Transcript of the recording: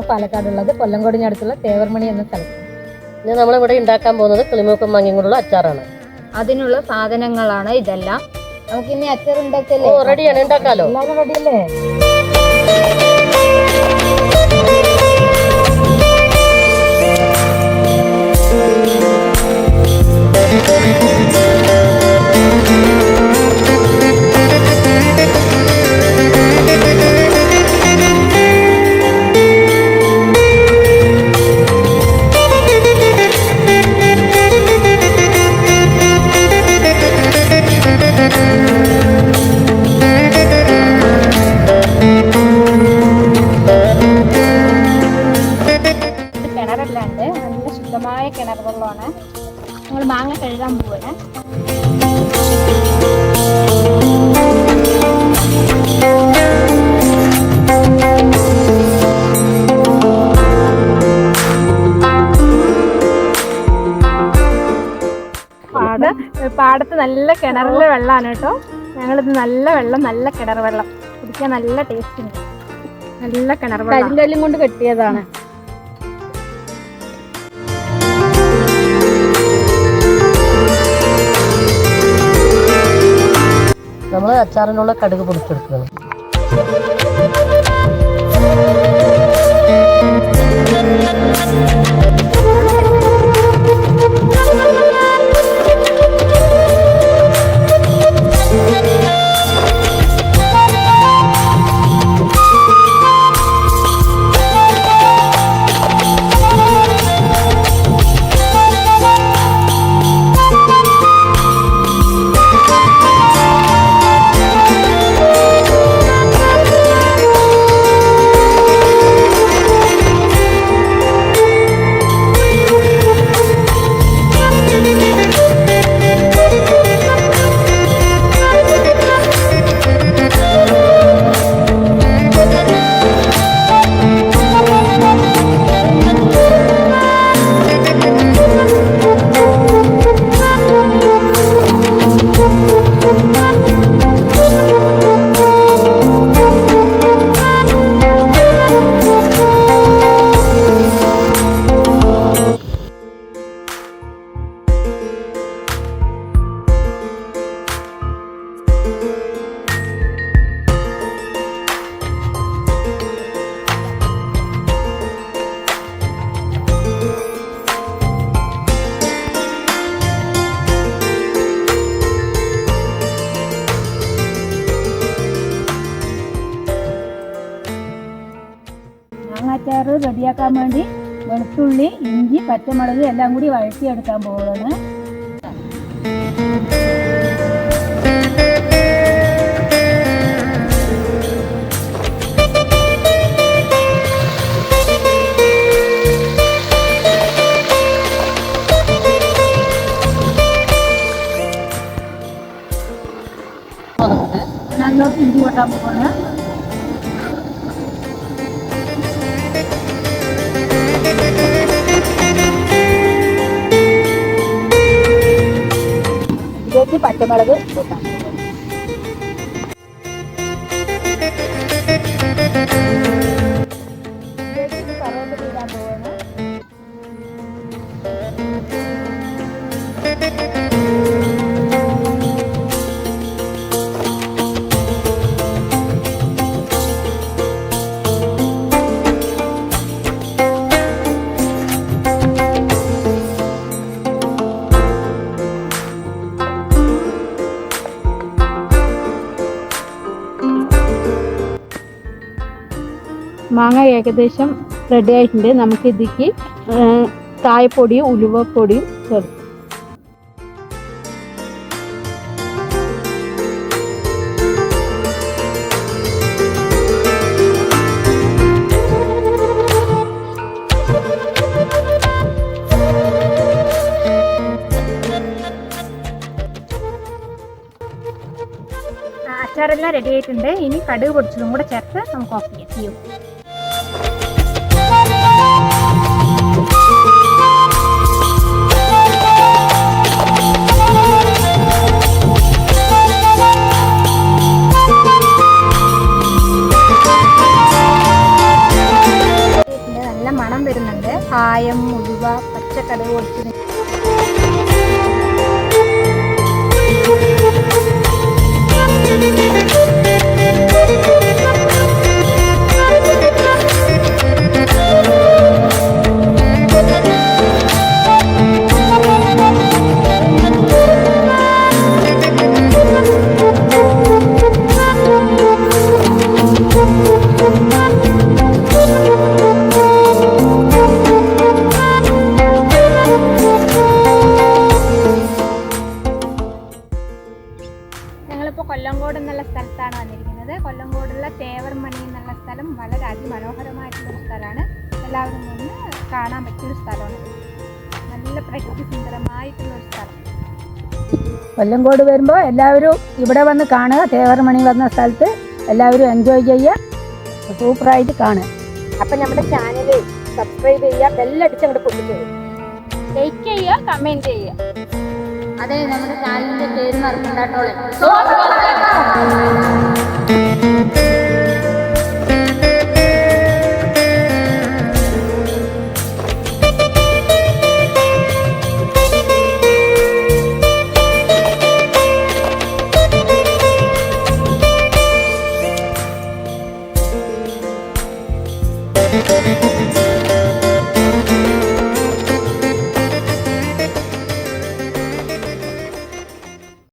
Soul പാലക്കാടുള്ളത് Palakkad ഉള്ളത് കൊല്ലംകോടിനടുത്തുള്ള തേവർമണി എന്ന സ്ഥലത്ത് ഇനി നമ്മളിവിടെ ഉണ്ടാക്കാൻ പോകുന്നത് കിളിമൂക്കും മാങ്ങയും കൊണ്ടുള്ള അച്ചാറാണ്. അതിനുള്ള സാധനങ്ങളാണ് ഇതെല്ലാം. നമുക്കിനി അച്ചാർ ഓ ഉണ്ടാക്കല്ലേ റെഡിയാണ് ഉണ്ടാക്കാലോ? എല്ലാവരും റെഡിയല്ലേ കിണർ വെള്ളമാണ്. ഞങ്ങൾ മാങ്ങ കഴുകാൻ പാട പാടത്ത് നല്ല കിണറിലെ വെള്ളമാണ് കേട്ടോ. ഞങ്ങളിത് നല്ല വെള്ളം നല്ല കിണർ വെള്ളം. കുടിക്കാൻ നല്ല ടേസ്റ്റ് ഉണ്ട്. നല്ല കിണർ വെള്ളം. കൊണ്ട് കെട്ടിയതാണ്. നമ്മൾ അച്ചാറിനുള്ള കടുക് പൊടിച്ചെടുക്കണം മാങ്ങാച്ചാർ റെഡിയാക്കാൻ വേണ്ടി വെളുത്തുള്ളി ഇഞ്ചി പച്ചമുളക് എല്ലാം കൂടി വഴറ്റിയെടുക്കാൻ പോവുകയാണ് നല്ലോട്ട് ഇഞ്ചി കൊട്ടാൻ പോവാണ് ഇതിലേക്ക് പച്ചമുളക് കൂട്ടാം മാങ്ങ ഏകദേശം റെഡി ആയിട്ടുണ്ട്. നമുക്ക് ഇതിക്ക് കായപ്പൊടിയും ഉലുവപ്പൊടിയും ചേർക്കും അച്ചാറെല്ലാം റെഡി ആയിട്ടുണ്ട്. ഇനി കടുക് പൊടിച്ചതും കൂടെ ചേർത്ത് നമുക്ക് ഓഫ് ചെയ്യാം. போற்றுவேன் വളരെ അതിമനോഹരമായിട്ടുള്ള സ്ഥലമാണ്. എല്ലാവരും ഒന്ന് കാണാൻ പറ്റിയൊരു സ്ഥലമാണ്. നല്ല പ്രകൃതി സുന്ദരമായിട്ടുള്ള ഒരു സ്ഥലം. കൊല്ലംകോട് വരുമ്പോൾ എല്ലാവരും ഇവിടെ വന്ന് കാണുക. തേവർമണി വന്ന സ്ഥലത്ത് എല്ലാവരും എൻജോയ് ചെയ്യുക. സൂപ്പറായിട്ട് കാണുക. അപ്പം നമ്മുടെ ചാനൽ സബ്സ്ക്രൈബ് ചെയ്യുക ബെല്ലടിച്ച് അങ്ങോട്ട് പൊട്ടിച്ചു ലൈക്ക് ചെയ്യുക കമന്റ് ചെയ്യുക. അതെ നമ്മുടെ ചാനലിന്റെ പേര് മറക്കണ്ടാട്ടോളെ.